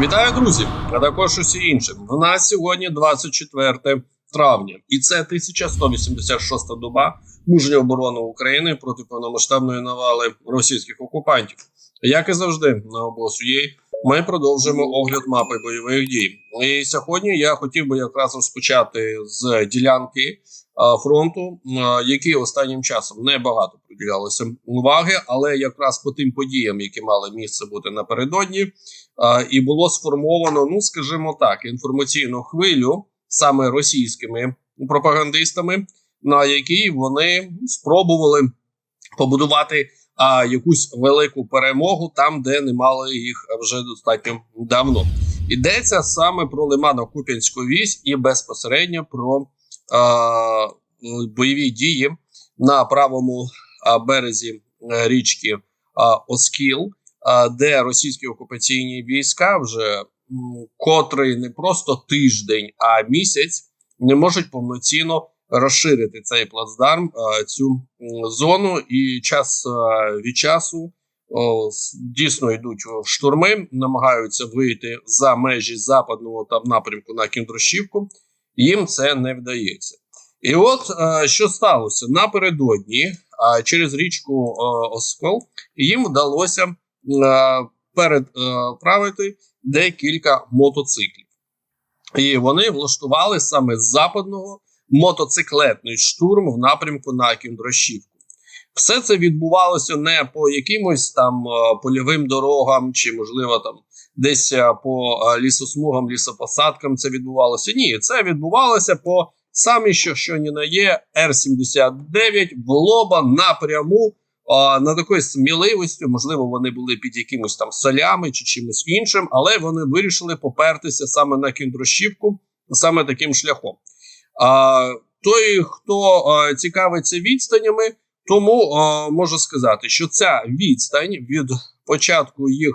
Вітаю, друзі! А також усі інші. В нас сьогодні 24 травня, і це 1186 доба мужньої оборони України проти повномасштабної навали російських окупантів. Як і завжди, на обосує ми продовжуємо огляд мапи бойових дій. І сьогодні я хотів би якраз розпочати з ділянки фронту, а, які останнім часом небагато приділялося уваги, але якраз по тим подіям, які мали місце бути напередодні. І було сформовано, ну скажімо так, інформаційну хвилю саме російськими пропагандистами, на якій вони спробували побудувати а, якусь велику перемогу там, де не мали їх вже достатньо давно. Йдеться саме про Лимано-Куп'янську вісь і безпосередньо про бойові дії на правому березі е, річки Оскіл де російські окупаційні війська вже котрий не просто тиждень, а місяць не можуть повноцінно розширити цей плацдарм, цю зону, і час від часу дійсно йдуть штурми, намагаються вийти за межі западного там напрямку на Кіндрощівку. Їм це не вдається. І от е, що сталося напередодні е, через річку е, Оскол їм вдалося передправити декілька мотоциклів. І вони влаштували саме з западного мотоциклетний штурм в напрямку на Кіндрощівку. Все це відбувалося не по якимось там польовим дорогам, чи, можливо, там десь е, по е, лісосмугам, лісопосадкам це відбувалося. Ні, це відбувалося по самі, що, що ні на є, Р-79 в лоба напряму на такою сміливістю, можливо, вони були під якимось там солями чи чимось іншим, але вони вирішили попертися саме на Кіндрощівку, саме таким шляхом. А, той, хто а, цікавиться відстанями, тому а, можу сказати, що ця відстань від початку їх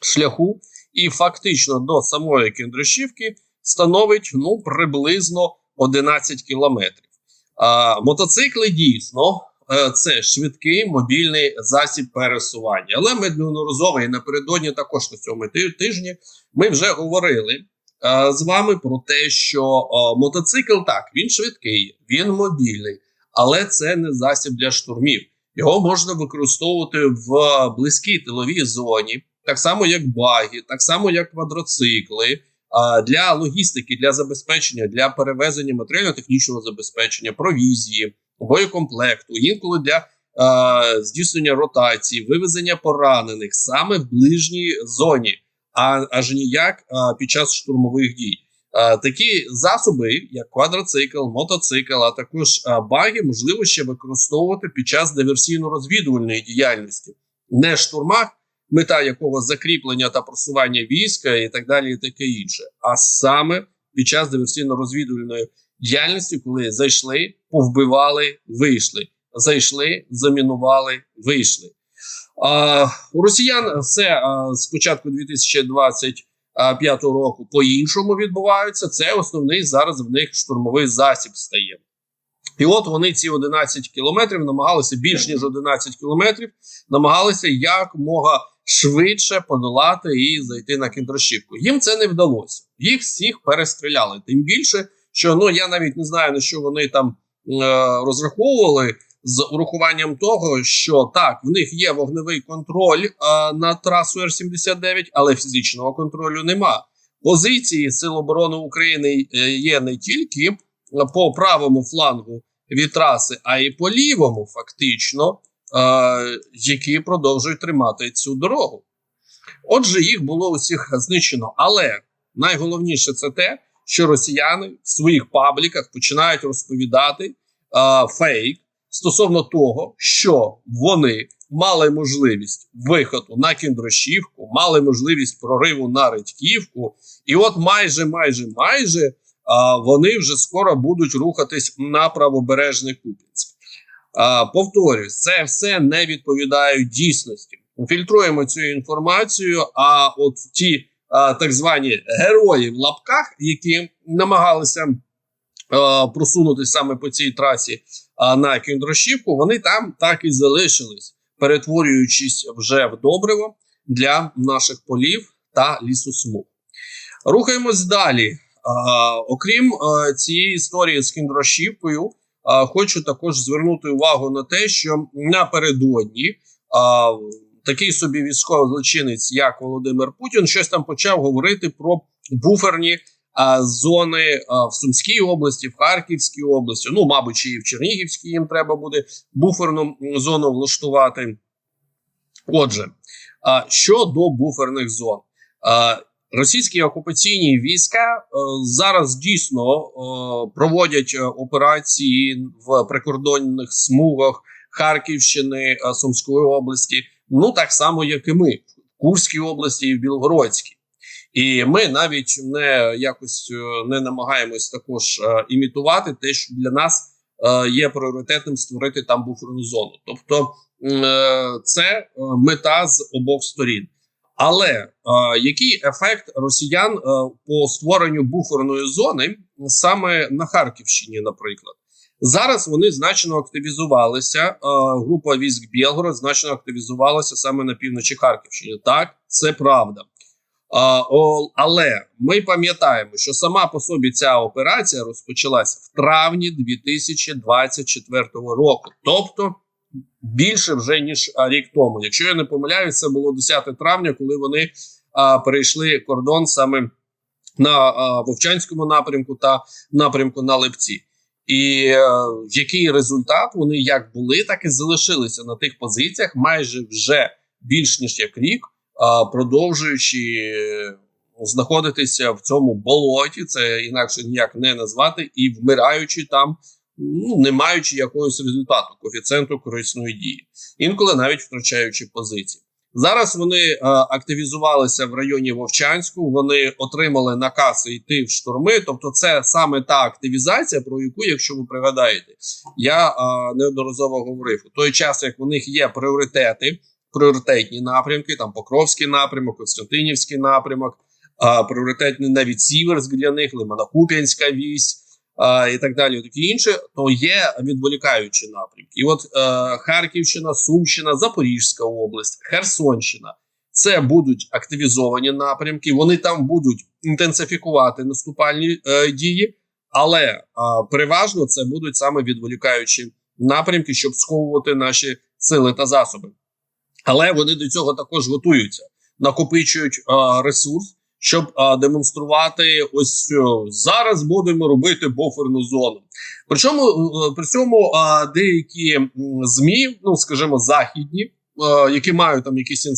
шляху і фактично до самої Кіндрощівки становить ну приблизно 11 кілометрив. А, мотоцикли дійсно е, це швидкий мобільний засіб пересування. Але ми неодноразово і напередодні також на цьому тижні ми вже говорили е, з вами про те, що е, мотоцикл так він швидкий, він мобільний, але це не засіб для штурмів. Його можна використовувати в близькій тиловій зоні, так само як баги, так само як квадроцикли. Для логістики, для забезпечення, для перевезення матеріально-технічного забезпечення, провізії, боєкомплекту, інколи для е, здійснення ротації, вивезення поранених саме в ближній зоні, а аж ніяк е, під час штурмових дій. Е, такі засоби, як квадроцикл, мотоцикл, а також баги, можливо ще використовувати під час диверсійно-розвідувальної діяльності, не штурмах, мета якого закріплення та просування війська і так далі, і таке інше, а саме під час диверсійно-розвідувальної діяльності, коли зайшли, повбивали, вийшли. Зайшли, замінували, вийшли. А, у росіян все з початку 2025 року по-іншому відбувається. Це основний зараз в них штурмовий засіб стає. І от вони ці 11 кілометрів намагалися більш ніж 11 кілометрів, намагалися якомога швидше подолати і зайти на кіндрощівку. Їм це не вдалося. Їх всіх перестріляли. Тим більше, що ну я навіть не знаю на що вони там е, розраховували з урахуванням того, що так, в них є вогневий контроль е, над трасою Р-79, але фізичного контролю нема. Позиції Сил оборони України е, є не тільки по правому флангу від траси, а й по лівому, фактично, е, які продовжують тримати цю дорогу. Отже, їх було усіх знищено. Але найголовніше це те, що росіяни в своїх пабліках починають розповідати е, фейк стосовно того, що вони мали можливість виходу на Кіндрощівку, мали можливість прориву на Редьківку, і от майже, майже, майже а, вони вже скоро будуть рухатись на правобережний Куп'янськ. Повторюсь, це все не відповідає дійсності. Фільтруємо цю інформацію. А от ті а, так звані герої в лапках, які намагалися а, просунутися саме по цій трасі а, на Кіндрощівку, вони там так і залишились, перетворюючись вже в добриво для наших полів та лісосмуг. Рухаємось далі. А, окрім а, цієї історії з кіндрашівкою, а, хочу також звернути увагу на те, що напередодні а, такий собі військовий злочинець, як Володимир Путін, щось там почав говорити про буферні а, зони а, в Сумській області, в Харківській області. Ну, мабуть, і в Чернігівській їм треба буде буферну зону влаштувати. Отже, а, щодо буферних зон, російські окупаційні війська а, зараз дійсно а, проводять операції в прикордонних смугах Харківщини, Сумської області, ну так само, як і ми в Курській області і в Білгородській. І ми навіть не якось е, не намагаємось також е, імітувати те, що для нас е, є пріоритетним створити там буферну зону. Тобто е, це е, мета з обох сторін. Але е, який ефект росіян е, по створенню буферної зони саме на Харківщині, наприклад? Зараз вони значно активізувалися. е, Група військ Білгород значно активізувалася саме на півночі Харківщини. Так, це правда. А, о, але ми пам'ятаємо, що сама по собі ця операція розпочалась в травні 2024 року, тобто більше вже ніж рік тому. Якщо я не помиляюсь, це було 10 травня, коли вони а, перейшли кордон саме на а, Вовчанському напрямку та напрямку на Липці. І е, який результат вони як були, так і залишилися на тих позиціях майже вже більш ніж як рік а, продовжуючи е, знаходитися в цьому болоті, це інакше ніяк не назвати, і вмираючи там, ну не маючи якогось результату, коефіцієнту корисної дії, інколи навіть втрачаючи позиції. Зараз вони е, активізувалися в районі Вовчанську. Вони отримали накази йти в штурми. Тобто, це саме та активізація, про яку, якщо ви пригадаєте, я е, неодноразово говорив у той час, як у них є пріоритети пріоритетні напрямки, там Покровський напрямок, Константинівський напрямок, а, пріоритетний навіть Сіверськ для них, Лиманокуп'янська вісь і так далі, такі інше, то є відволікаючі напрямки. І от е, Харківщина, Сумщина, Запорізька область, Херсонщина. Це будуть активізовані напрямки. Вони там будуть інтенсифікувати наступальні е, дії, але е, переважно це будуть саме відволікаючі напрямки, щоб сковувати наші сили та засоби. Але вони до цього також готуються, накопичують а, ресурс, щоб а, демонструвати. Ось о, зараз будемо робити буферну зону. Причому е, при цьому а, деякі змі, ну скажімо, західні, а, які мають там якісь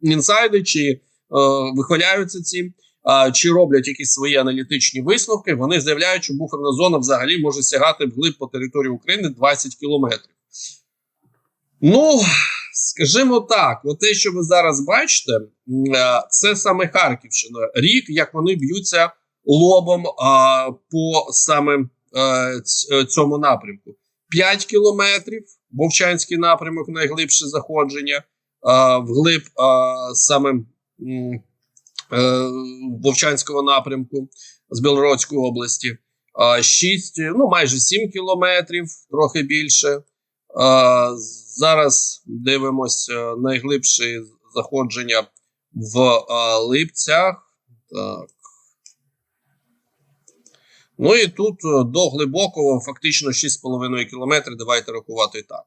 інсайди, чи а, вихваляються цим, чи роблять якісь свої аналітичні висновки. Вони заявляють, що буферна зона взагалі може сягати вглиб по території України 20 кілометрів. Ну. Скажімо так, от те, що ви зараз бачите, це саме Харківщина. Рік, як вони б'ються лобом по саме а, цьому напрямку. 5 кілометрів, Вовчанський напрямок, найглибше заходження, а, вглиб саме а, Вовчанського напрямку з Білородської області. А, 6, ну майже 7 кілометрів, трохи більше. Зараз дивимося найглибше заходження в липцях. Так. Ну і тут до глибокого, фактично 6,5 кілометрів. Давайте рахувати так.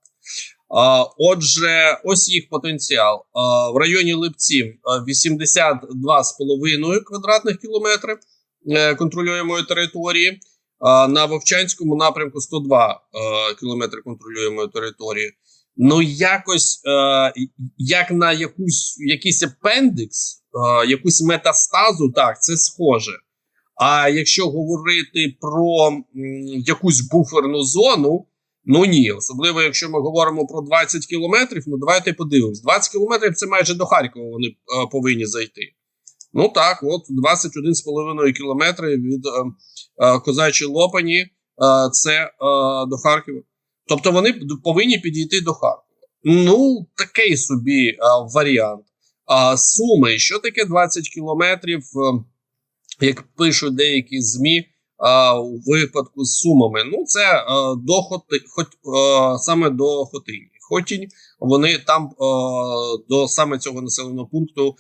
Отже, ось їх потенціал. В районі Липців 82,5 квадратних кілометрів е, контролюємої території. На Вовчанському напрямку 102 е, кілометри контролюємої території. Ну, якось е, як на якусь якийсь апендикс, е, якусь метастазу, так, це схоже. А якщо говорити про якусь буферну зону, ну ні, особливо якщо ми говоримо про 20 кілометрів, ну давайте подивимось. 20 кілометрів це майже до Харкова вони повинні зайти. Ну так, от 21,5 кілометри від е, е, Козачої Лопані, е, це е, до Харкова. Тобто вони повинні підійти до Харкова. Ну, такий собі а, варіант. А Суми, що таке 20 кілометрів, як пишуть деякі ЗМІ а, у випадку з Сумами? Ну, це а, до Хоти, хот, а, саме до Хотині. Хотінь. Вони там е, до саме цього населеного пункту е,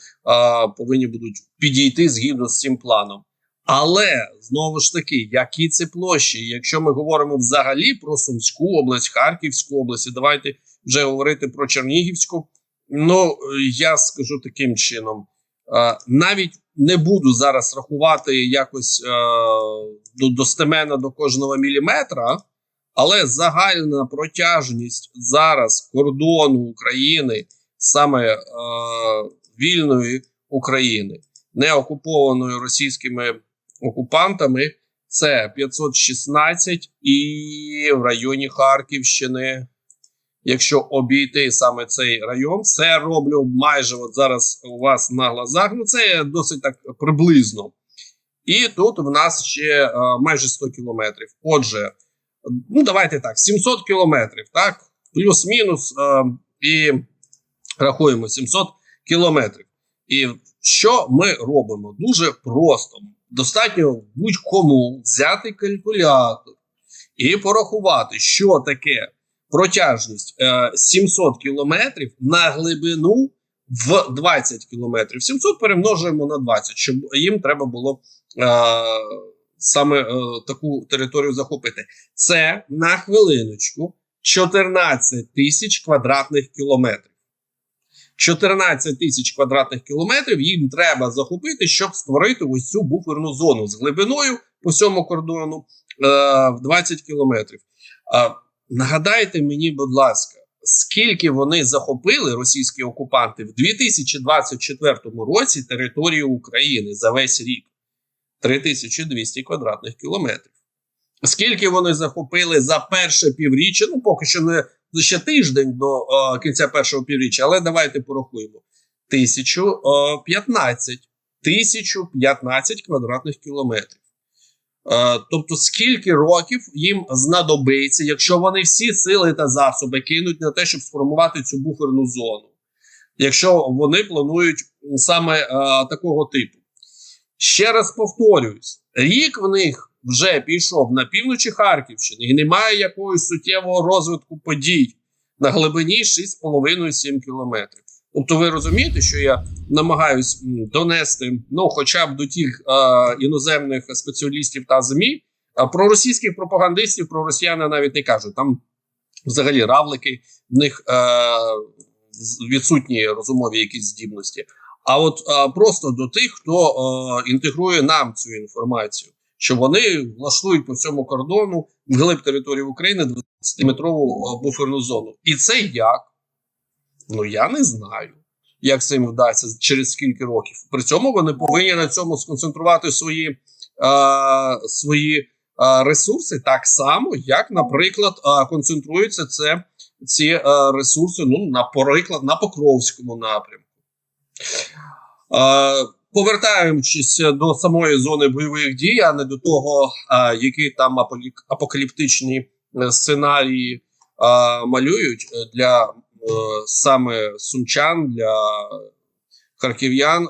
повинні будуть підійти згідно з цим планом. Але знову ж таки, які це площі? Якщо ми говоримо взагалі про Сумську область, Харківську область, і давайте вже говорити про Чернігівську. Ну я скажу таким чином: е, навіть не буду зараз рахувати якось е, до- достеменно до кожного міліметра, але загальна протяжність зараз кордону України, саме е, вільної України, не окупованої російськими окупантами, це 516 і в районі Харківщини. Якщо обійти саме цей район, це роблю майже от зараз у вас на глазах. Ну це досить так приблизно. І тут в нас ще е, майже 100 кілометрів. Отже, ну давайте так, 700 кілометрів, так, плюс-мінус, е, і рахуємо 700 кілометрів. І що ми робимо? Дуже просто. Достатньо будь-кому взяти калькулятор і порахувати, що таке протяжність е, 700 кілометрів на глибину в 20 кілометрів. 700 перемножуємо на 20, щоб їм треба було е, саме е, таку територію захопити. Це на хвилиночку 14 тисяч квадратних кілометрів. 14 тисяч квадратних кілометрів їм треба захопити, щоб створити ось цю буферну зону з глибиною по всьому кордону е, в 20 кілометрів. Е, нагадайте мені, будь ласка, скільки вони захопили російські окупанти в 2024 році території України за весь рік? 3200 квадратних кілометрів. Скільки вони захопили за перше півріччя? Ну, поки що не ще тиждень до е, кінця першого півріччя, але давайте порахуємо: 1015. 1015 квадратних кілометрів. Е, тобто, скільки років їм знадобиться, якщо вони всі сили та засоби кинуть на те, щоб сформувати цю буферну зону, якщо вони планують саме е, такого типу. Ще раз повторююсь: рік в них вже пішов на півночі Харківщини і немає якогось суттєвого розвитку подій на глибині 6,5-7 кілометрів. Тобто, ви розумієте, що я намагаюсь донести ну, хоча б до тих е, іноземних спеціалістів та ЗМІ. А про російських пропагандистів, про росіян я навіть не кажу. Там взагалі равлики, в них е, відсутні розумові якісь здібності. А от е, просто до тих, хто е, інтегрує нам цю інформацію, що вони влаштують по всьому кордону вглиб території України 20-метрову е, буферну зону. І це як? Ну я не знаю, як це їм вдасться через скільки років. При цьому вони повинні на цьому сконцентрувати свої, е, свої е, ресурси так само, як, наприклад, е, концентруються це ці е, ресурси, ну, наприклад, на Покровському напрямку. Повертаючись до самої зони бойових дій, а не до того, які там апокаліптичні е, сценарії малюють е, для е, саме сумчан, для харків'ян.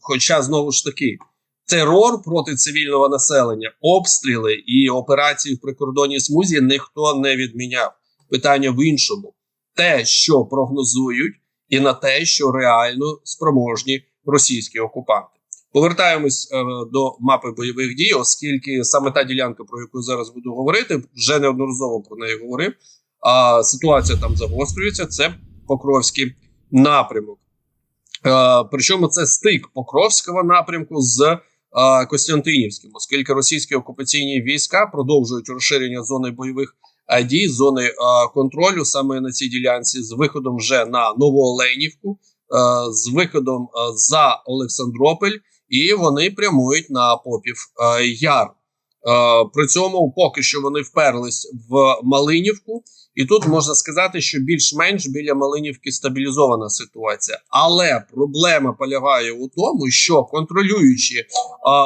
Хоча знову ж таки. Терор проти цивільного населення, обстріли і операції в прикордонній смузі ніхто не відміняв. Питання в іншому: те, що прогнозують, і на те, що реально спроможні російські окупанти. Повертаємось е, до мапи бойових дій, оскільки саме та ділянка, про яку зараз буду говорити, вже неодноразово про неї говорив. А ситуація там загострюється. Це Покровський напрямок. Е, причому це стик Покровського напрямку з е, Костянтинівським, оскільки російські окупаційні війська продовжують розширення зони бойових дій, зони е, контролю саме на цій ділянці, з виходом вже на Новооленівку, е, з виходом е, за Олександрополь, і вони прямують на Попів Яр. При цьому поки що вони вперлись в Малинівку, і тут можна сказати, що більш-менш біля Малинівки стабілізована ситуація. Але проблема полягає у тому, що контролюючи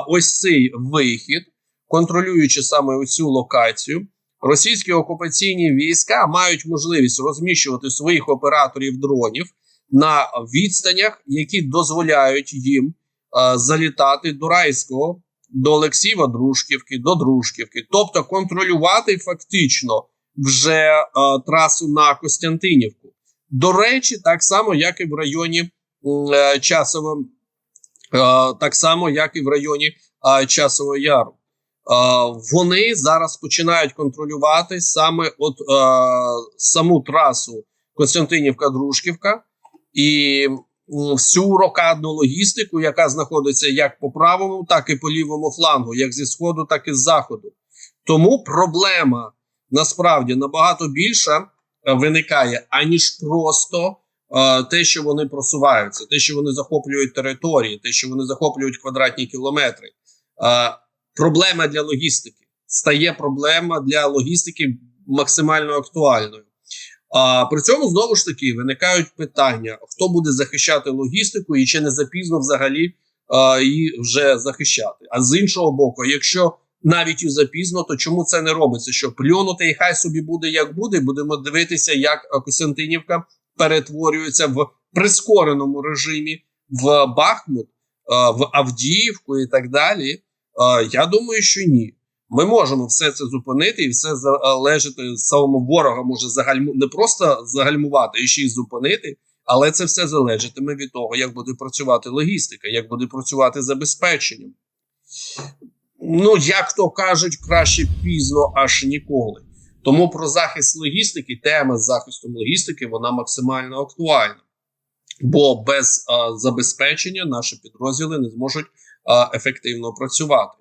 ось цей вихід, контролюючи саме оцю локацію, російські окупаційні війська мають можливість розміщувати своїх операторів дронів на відстанях, які дозволяють їм а, залітати до Райського, до Олексієва Дружківки, до Дружківки, тобто контролювати фактично вже е, трасу на Костянтинівку. До речі, так само, як і в районі е, Часово, е, так само, як і в районі е, Часового Яру. Е, вони зараз починають контролювати саме от е, саму трасу Костянтинівка-Дружківка і всю рокадну логістику, яка знаходиться як по правому, так і по лівому флангу, як зі сходу, так і з заходу. Тому проблема насправді набагато більша е, виникає, аніж просто те, що вони просуваються, те, що вони захоплюють території, те, що вони захоплюють квадратні кілометри. Проблема для логістики стає проблема для логістики максимально актуальною. А при цьому знову ж таки виникають питання: хто буде захищати логістику, і чи не запізно взагалі а, її вже захищати. А з іншого боку, якщо навіть і запізно, то чому це не робиться? Що плюнути і хай собі буде як буде. Будемо дивитися, як Костянтинівка перетворюється в прискореному режимі в Бахмут, в Авдіївку і так далі. Я думаю, що ні. Ми можемо все це зупинити, і все залежати самого ворога може загальму не просто загальмувати і ще й зупинити, але це все залежатиме від того, як буде працювати логістика, як буде працювати забезпечення. Ну, як то кажуть, краще пізно аж ніколи. Тому про захист логістики, тема з захистом логістики, вона максимально актуальна. Бо без а, забезпечення наші підрозділи не зможуть ефективно працювати.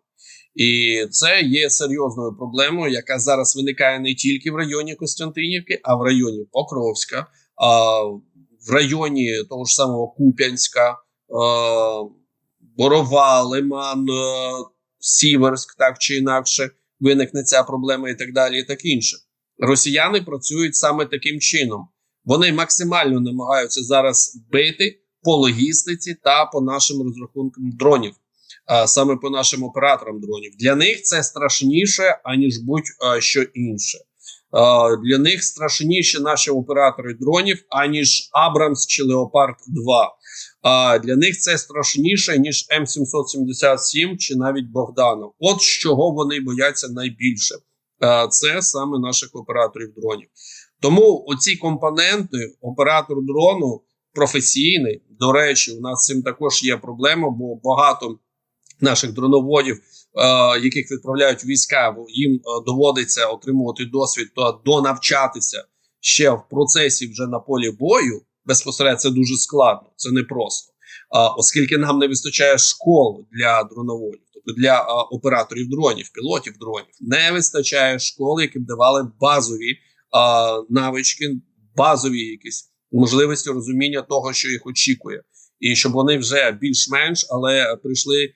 І це є серйозною проблемою, яка зараз виникає не тільки в районі Костянтинівки, а в районі Покровська, а в районі того ж самого Куп'янська, е, Борова, Лиман, е, Сіверськ, так чи інакше виникне ця проблема, і так далі, і так інше. Росіяни працюють саме таким чином. Вони максимально намагаються зараз бити по логістиці та по нашим розрахункам дронів а, саме по нашим операторам дронів. Для них це страшніше, аніж будь-що інше. А, для них страшніше наші оператори дронів, аніж Абрамс чи Леопард 2. А для них це страшніше, ніж М777 чи навіть Богданов. От з чого вони бояться найбільше. Це саме наших операторів дронів. Тому оці компоненти, оператор дрону професійний. До речі, у нас цим також є проблема, бо багато наших дроноводів, е, яких відправляють війська, їм е, доводиться отримувати досвід та донавчатися ще в процесі вже на полі бою. Безпосередньо це дуже складно, це непросто. А, оскільки нам не вистачає школ для дроноводів, тобто для а, операторів дронів, пілотів дронів, не вистачає школ, які б давали базові а, навички, базові якісь можливості розуміння того, що їх очікує, і щоб вони вже більш-менш, але прийшли е,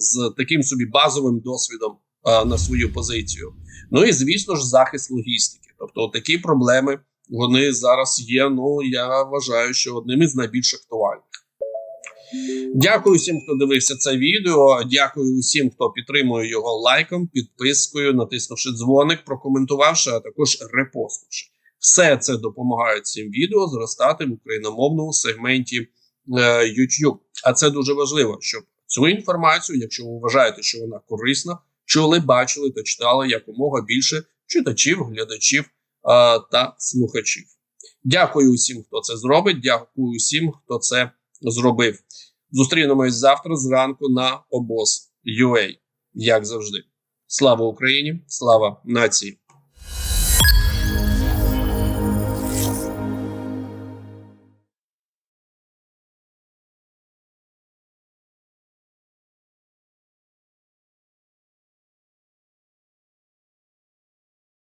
з таким собі базовим досвідом е, на свою позицію. Ну і звісно ж, захист логістики. Тобто, такі проблеми вони зараз є. Ну я вважаю, що одним із найбільш актуальних. Дякую всім, хто дивився це відео. Дякую усім, хто підтримує його лайком, підпискою, натиснувши дзвоник, прокоментувавши, а також репостнувши. Все це допомагає цим відео зростати в україномовному сегменті е, YouTube. А це дуже важливо, щоб цю інформацію, якщо ви вважаєте, що вона корисна, чули, бачили та читали якомога більше читачів, глядачів е, та слухачів. Дякую усім, хто це зробить. Дякую усім, хто це зробив. Зустрінемось завтра зранку на обоз UA, як завжди. Слава Україні! Слава нації!